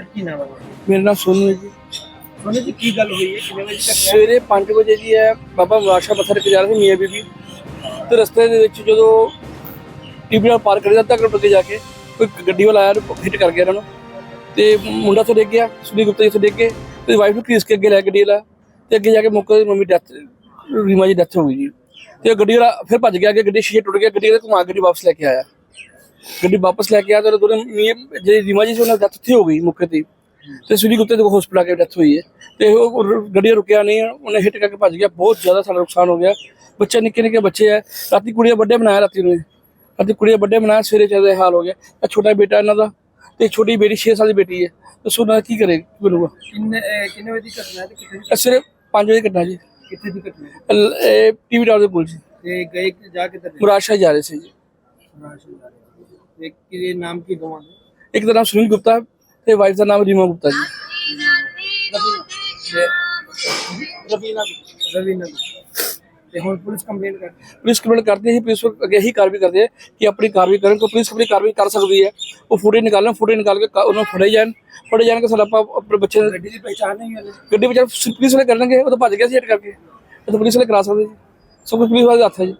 Sir ਕੀ ਨਾਮ ਹੈ ਤੁਹਾਡਾ? ਮੇਰਾ ਨਾਮ ਸੋਨੂ ਹੈ ਜੀ। ਸੋਨੀ ਜੀ ਕੀ ਗੱਲ ਹੋਈ ਹੈ? ਵਜੇ ਤੱਕ ਸਵੇਰੇ 5 ਵਜੇ ਜੀ ਹੈ। ਬਾਬਾ ਵਾਸ਼ਾ ਮੱਥਾ ਟੇਕ ਜਾ ਰਹੇ ਸੀ ਮੀਆਂ ਬੀਬੀ ਤੇ ਰਸਤੇ ਦੇ ਵਿੱਚ ਜਦੋਂ ਨਾਲ ਪਾਰ ਕਰੀ ਅੱਧਾ ਕਿਲੋਮੀਟਰ ਅੱਗੇ ਜਾ ਕੇ ਕੋਈ ਗੱਡੀ ਵਾਲਾ ਆਇਆ ਹਿੱਟ ਕਰ ਗਿਆ ਇਹਨਾਂ ਨੂੰ। ਤੇ ਮੁੰਡਾ ਤੋਂ ਡਿੱਗ ਗਿਆ ਸੁਨੀ ਗੁਪਤਾ ਜੀ ਤੋਂ ਡਿੱਗ ਕੇ ਤੇ ਵਾਈਫ ਨੂੰ ਘੀਸ ਕੇ ਅੱਗੇ ਲੈ ਗੱਡੀ ਵਾਲਾ ਤੇ ਅੱਗੇ ਜਾ ਕੇ ਮੌਕੇ ਤੇ mummy death Reema ji death ਹੋ ਗਈ ਜੀ। ਤੇ ਗੱਡੀ ਵਾਲਾ ਫਿਰ ਭੱਜ ਗਿਆ ਅੱਗੇ ਗੱਡੀ ਸ਼ੀਸ਼ੇ ਟੁੱਟ ਗਿਆ ਗੱਡੀ ਵਾਲਾ ਘੁਮਾ ਕੇ ਵਾਪਸ ਲੈ ਕੇ ਆਇਆ। ਗੱਡੀ ਵਾਪਸ ਲੈ ਕੇ ਆਇਆ ਤੇ ਦੋਨੇ ਜਿਹੜੀ ਰੀਮਾ ਜੀ ਸੀ ਉਹਨਾਂ ਦੀ ਡੈਥ ਉੱਥੇ ਹੋ ਗਈ ਮੌਕੇ ਤੇ। ਤੇ ਸੁਨੀ ਗੁਪਤੇ ਦੇ ਹਸਪਤਾਲ ਆ ਕੇ ਡੈਥ ਹੋਈ ਹੈ। ਤੇ ਉਹ ਗੱਡੀ ਰੁਕਿਆ ਨਹੀਂ ਉਹਨੇ ਹਿੱਟ ਕਰਕੇ ਭੱਜ ਗਿਆ। ਬਹੁਤ ਜ਼ਿਆਦਾ ਸਾਡਾ ਨੁਕਸਾਨ ਹੋ ਗਿਆ। ਬੱਚੇ ਨਿੱਕੇ ਨਿੱਕੇ ਬੱਚੇ ਹੈ ਰਾਤੀ ਕੁੜੀਆਂ ਵੱਡੇ ਬਣਾਇਆ ਰਾਤੀ ਨੂੰ ਰਾਤੀ ਕੁੜੀਆਂ ਵੱਡੇ ਬਣਾਇਆ ਸਵੇਰੇ ਚੱਲਦੇ ਹਾਲ ਹੋ ਗਿਆ। ਇਹ ਛੋਟਾ ਬੇਟਾ ਇਹਨਾਂ ਦਾ ਤੇ ਛੋਟੀ ਬੇਟੀ 6 ਸਾਲ ਦੀ ਬੇਟੀ ਹੈ। ਦੱਸੋ ਨਾ ਕੀ ਕਰੇ ਕੀ ਬਣੂਗਾ? ਕਿੰਨੇ ਕਿੰਨੇ ਵਜੇ ਦੀ ਘਟਨਾ ਹੈ ਤੇ ਕਿੱਥੇ ਸਿਰਫ 5 ਵਜੇ ਕੱਟਣਾ ਜੀ। ਕਿੱਥੇ ਦੀ ਘਟਨਾ ਇਹ ਟੀਵੀ ਟਾਵਰ ਦੇ ਕੋਲ ਜੀ। ਤੇ ਗਏ ਕਿ ਜਾ ਨੇ? ਮੁਰਾਸ਼ਾ ਜਾ ਰਹੇ ਸੀ ਜੀ। ਰਾਸ਼ਨ ਜਾ ਰਹੇ ਸੀ। ਤੇ ਕੀ ਨਾਮ ਕੀ ਦੋਵਾਂ ਦੇ ਇੱਕ ਦਾ ਨਾਮ ਸੁਨੀਲ ਗੁਪਤਾ ਤੇ ਵਾਈਫ ਦਾ ਨਾਮ ਰੀਮਾ ਗੁਪਤਾ ਜੀ ਰਵੀਨਾ ਰਵੀਨਾ ਤੇ ਹੁਣ ਪੁਲਿਸ ਕੰਪਲੇਂਟ ਕਰ ਪੁਲਿਸ ਕੰਪਲੇਂਟ ਕਰਦੀ ਹੈ ਪੁਲਿਸ ਅੱਗੇ ਹੀ ਕਾਰਵਾਈ ਕਰਦੀ ਹੈ ਕਿ ਆਪਣੀ ਕਾਰਵਾਈ ਕਰਨ ਕੋ ਪੁਲਿਸ ਆਪਣੀ ਕਾਰਵਾਈ ਕਰ ਸਕਦੀ ਹੈ ਉਹ ਫੁਟੇਜ ਨਿਕਾਲਣ ਫੁਟੇਜ ਨਿਕਾਲ ਕੇ ਕਾ- ਉਹਨੂੰ ਫੜੇ ਜਾਣ ਫੜੇ ਜਾਣ ਕੇ ਸਾਡਾ ਆਪਾਂ ਆਪਣੇ ਬੱਚੇ ਨੂੰ ਗੱਡੀ ਦੀ ਪਹਿਚਾਣ ਨਹੀਂ ਹੈ ਗੱਡੀ ਵਿੱਚ ਪੁਲਿਸ ਵਾਲੇ ਕਰਨਗੇ ਉਹ ਤਾਂ ਭੱਜ ਗਿਆ ਸੀ ਹਿੱਟ ਕਰਕੇ। ਇਹ ਤਾਂ ਪੁਲਿਸ ਵਾਲੇ ਕਰਾ ਸਕਦੇ ਜੀ ਸਭ ਕੁਝ ਪੁਲਿਸ ਵਾਲੇ ਦੇ ਹੱਥ ਹੈ ਜੀ।